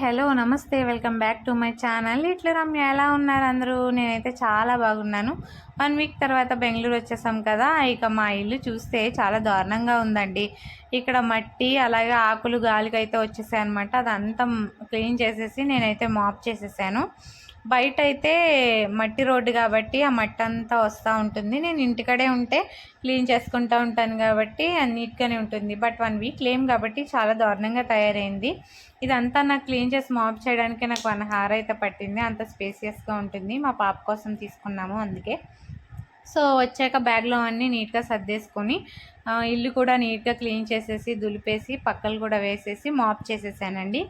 Hello నమస్తే welcome back to my channel. ఇట్లా రమ్య ఎలా ఉన్నారు అందరూ? నేనైతే చాలా బాగున్నాను. వన్ వీక్ తర్వాత బెంగళూరు వచ్చేసాం కదా ఇక మా ఇల్లు చూస్తే చాలా దారుణంగా ఉందండి. ఇక్కడ మట్టి అలాగే ఆకులు గాలికి అయితే వచ్చేసాయి అనమాట అదంతా క్లీన్ చేసేసి నేనైతే మాప్ చేసేసాను. బయట అయితే మట్టి రోడ్డు కాబట్టి ఆ మట్టి అంతా వస్తూ ఉంటుంది. నేను ఇంటికడే ఉంటే క్లీన్ చేసుకుంటూ ఉంటాను కాబట్టి నీట్గానే ఉంటుంది. బట్ వన్ వీక్ లేం కాబట్టి చాలా దారుణంగా తయారైంది. ఇదంతా నాకు క్లీన్ చేసి మాప్ చేయడానికి నాకు వన్ హార్ అయితే పట్టింది. అంత స్పేసియస్గా ఉంటుంది. మా పాప కోసం తీసుకున్నాము అందుకే. సో వచ్చాక బ్యాగ్లో అన్నీ నీట్గా సర్దేసుకొని ఇల్లు కూడా నీట్గా క్లీన్ చేసేసి దులిపేసి పక్కలు కూడా వేసేసి మాప్ చేసేసానండి.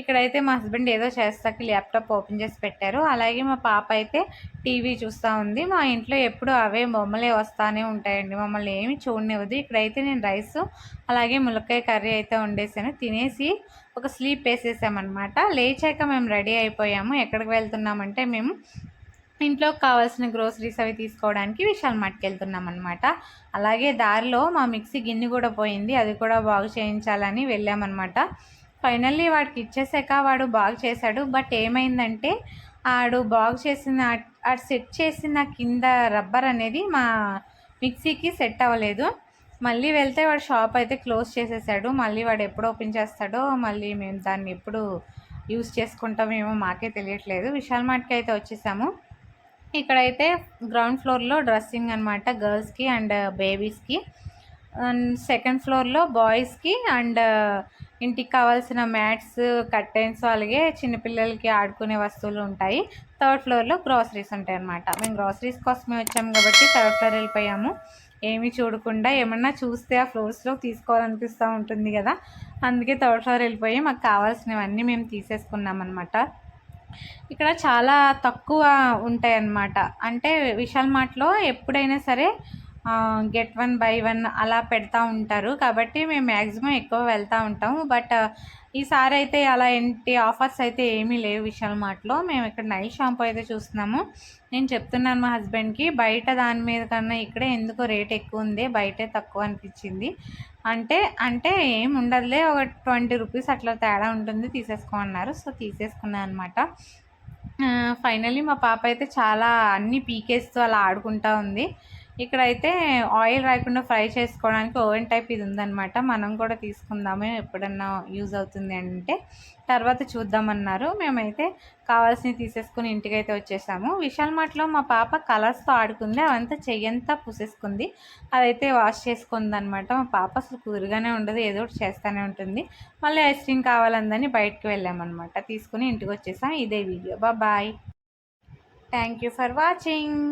ఇక్కడైతే మా హస్బెండ్ ఏదో చేస్తాకి ల్యాప్టాప్ ఓపెన్ చేసి పెట్టారు. అలాగే మా పాప అయితే టీవీ చూస్తూ ఉంది. మా ఇంట్లో ఎప్పుడు అవే బొమ్మలే వస్తూనే ఉంటాయండి. మమ్మల్ని ఏమి చూడనివ్వదు. ఇక్కడైతే నేను రైస్ అలాగే ములక్కాయ కర్రీ అయితే వండేసాను. తినేసి ఒక స్లీప్ వేసేసామన్నమాట. లేచాక మేము రెడీ అయిపోయాము. ఎక్కడికి వెళ్తున్నామంటే మేము ఇంట్లోకి కావాల్సిన గ్రోసరీస్ అవి తీసుకోవడానికి విశాల్ మార్ట్కి వెళ్తున్నాం అనమాట అలాగే దారిలో మా మిక్సీ గిన్నె కూడా పోయింది. అది కూడా బాగు చేయించాలని వెళ్ళామన్నమాట ఫైనల్లీ వాడికి ఇచ్చేసాక వాడు బాగు చేశాడు. బట్ ఏమైందంటే ఆడు బాగు చేసిన ఆడు సెట్ చేసిన కింద రబ్బర్ అనేది మా మిక్సీకి సెట్ అవ్వలేదు. మళ్ళీ వెళ్తే వాడు షాప్ అయితే క్లోజ్ చేసేసాడు. మళ్ళీ వాడు ఎప్పుడు ఓపెన్ చేస్తాడో మళ్ళీ మేము దాన్ని ఎప్పుడు యూస్ చేసుకుంటామేమో మాకే తెలియట్లేదు. విశాల్ మార్ట్కి అయితే వచ్చేసాము. ఇక్కడైతే గ్రౌండ్ ఫ్లోర్లో డ్రెస్సింగ్ అనమాట గర్ల్స్కి అండ్ బేబీస్కి అండ్ సెకండ్ ఫ్లోర్లో బాయ్స్కి అండ్ ఇంటికి కావాల్సిన మ్యాట్స్ కర్టెన్స్ అలాగే చిన్నపిల్లలకి ఆడుకునే వస్తువులు ఉంటాయి. థర్డ్ ఫ్లోర్లో గ్రాసరీస్ ఉంటాయి అన్నమాట. మేము గ్రాసరీస్ కోసమే వచ్చాము కాబట్టి థర్డ్ ఫ్లోర్ వెళ్ళిపోయాము. ఏమీ చూడకుండా ఏమన్నా చూస్తే ఆ ఫ్లోర్స్లో తీసుకోవాలనిపిస్తూ ఉంటుంది కదా. అందుకే థర్డ్ ఫ్లోర్ వెళ్ళిపోయి మాకు కావాల్సినవన్నీ మేము తీసేసుకున్నాం అనమాట ఇక్కడ చాలా తక్కువ ఉంటాయి అన్నమాట అంటే విశాల్ మార్ట్లో ఎప్పుడైనా సరే గెట్ వన్ బై వన్ అలా పెడతా ఉంటారు. కాబట్టి మేము మ్యాక్సిమం ఎక్కువ వెళ్తూ ఉంటాము బట్ ఈసారి అయితే అలా ఏంటి ఆఫర్స్ అయితే ఏమీ లేవు విశాల్ మార్ట్లో. మేము ఇక్కడ నైట్ షాంపూ అయితే చూస్తున్నాము. నేను చెప్తున్నాను మా హస్బెండ్కి బయట దాని మీద కన్నా ఇక్కడే ఎందుకో రేట్ ఎక్కువ ఉంది బయటే తక్కువ అనిపించింది. అంటే అంటే ఏం ఉండదులే ఒక ట్వంటీ రూపీస్ అట్లా తేడా ఉంటుంది తీసేసుకోమన్నారు. సో తీసేసుకున్నాను అనమాట ఫైనల్లీ మా పాప అయితే చాలా అన్ని పీకేస్తూ అలా ఆడుకుంటూ ఉంది. ఇక్కడైతే ఆయిల్ రాకుండా ఫ్రై చేసుకోవడానికి ఓవెన్ టైప్ ఇది ఉందన్నమాట. మనం కూడా తీసుకుందాము ఎప్పుడన్నా యూజ్ అవుతుంది అంటే. తర్వాత చూద్దామన్నారు. మేమైతే కావాల్సినవి తీసేసుకుని ఇంటికైతే వచ్చేసాము. విశాల్ మార్ట్లో మా పాప కలర్స్తో ఆడుకుంది. అవంతా చెయ్యంతా పూసేసుకుంది. అదైతే వాష్ చేసుకుంది అనమాట మా పాప అసలు కుదురుగానే ఉండదు. ఏదో ఒకటి చేస్తూనే ఉంటుంది. మళ్ళీ ఐస్ క్రీమ్ కావాలందని బయటకు వెళ్ళామన్నమాట. తీసుకుని ఇంటికి వచ్చేసాం. ఇదే video. Bye. Thank you for watching.